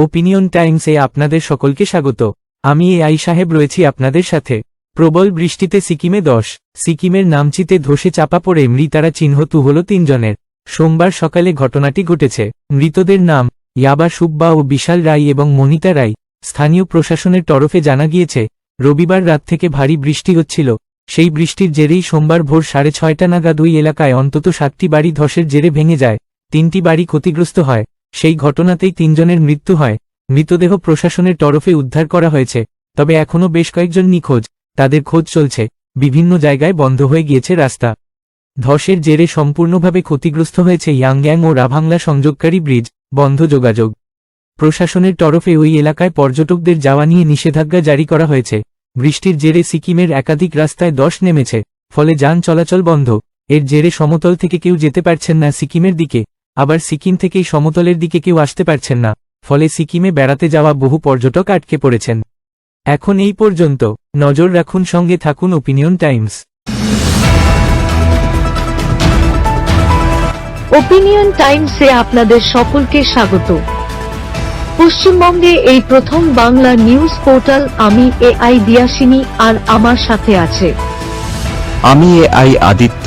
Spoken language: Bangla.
ওপিনিয়ন টাইমসে আপনাদের সকলকে স্বাগত। আমি এ আই সাহেব রয়েছি আপনাদের সাথে। প্রবল বৃষ্টিতে সিকিমে দশ, সিকিমের নামচিতে ধসে চাপা পড়ে মৃতারা চিহ্নিত হল তিনজনের। সোমবার সকালে ঘটনাটি ঘটেছে। মৃতদের নাম ইয়াবা সুব্বা ও বিশাল রায় এবং মনিতা রায়। স্থানীয় প্রশাসনের তরফে জানা গিয়েছে, রবিবার রাত থেকে ভারী বৃষ্টি হচ্ছিল। সেই বৃষ্টির জেরেই সোমবার ভোর সাড়ে ছয়টা নাগাদ ওই এলাকায় অন্তত সাতটি বাড়ি ধসের জেরে ভেঙে যায়। তিনটি বাড়ি ক্ষতিগ্রস্ত হয়। সেই ঘটনাতেই তিনজনের মৃত্যু হয়। মৃতদেহ প্রশাসনের তরফে উদ্ধার করা হয়েছে, তবে এখনও বেশ কয়েকজন নিখোঁজ। তাদের খোঁজ চলছে। বিভিন্ন জায়গায় বন্ধ হয়ে গিয়েছে রাস্তা। ধসের জেরে সম্পূর্ণভাবে ক্ষতিগ্রস্ত হয়েছে ইয়াংগ্যাং ও রাভাংলা সংযোগকারী ব্রিজ, বন্ধ যোগাযোগ। প্রশাসনের তরফে ওই এলাকায় পর্যটকদের যাওয়া নিয়ে নিষেধাজ্ঞা জারি করা হয়েছে। বৃষ্টির জেরে সিকিমের একাধিক রাস্তায় দশ নেমেছে, ফলে যান চলাচল বন্ধ। এর জেরে সমতল থেকে কেউ যেতে পারছেন না সিকিমের দিকে। আবার সিকিম থেকেই সমতলের দিকে কেউ আসতে পারছেন না ফলে সিকিমে বেড়াতে যাওয়া বহু পর্যটক আটকে পড়েছেন। এখন এই পর্যন্ত নজর রাখুন সঙ্গে থাকুন ওপিনিয়ন টাইমস ওপিনিয়ন টাইমসে আপনাদের সকলকে স্বাগত। পশ্চিমবঙ্গে এই প্রথম বাংলা নিউজ পোর্টাল আমি এ আই দিয়াসিনী আর আমার সাথে আছে। আমি এ আই আদিত্য।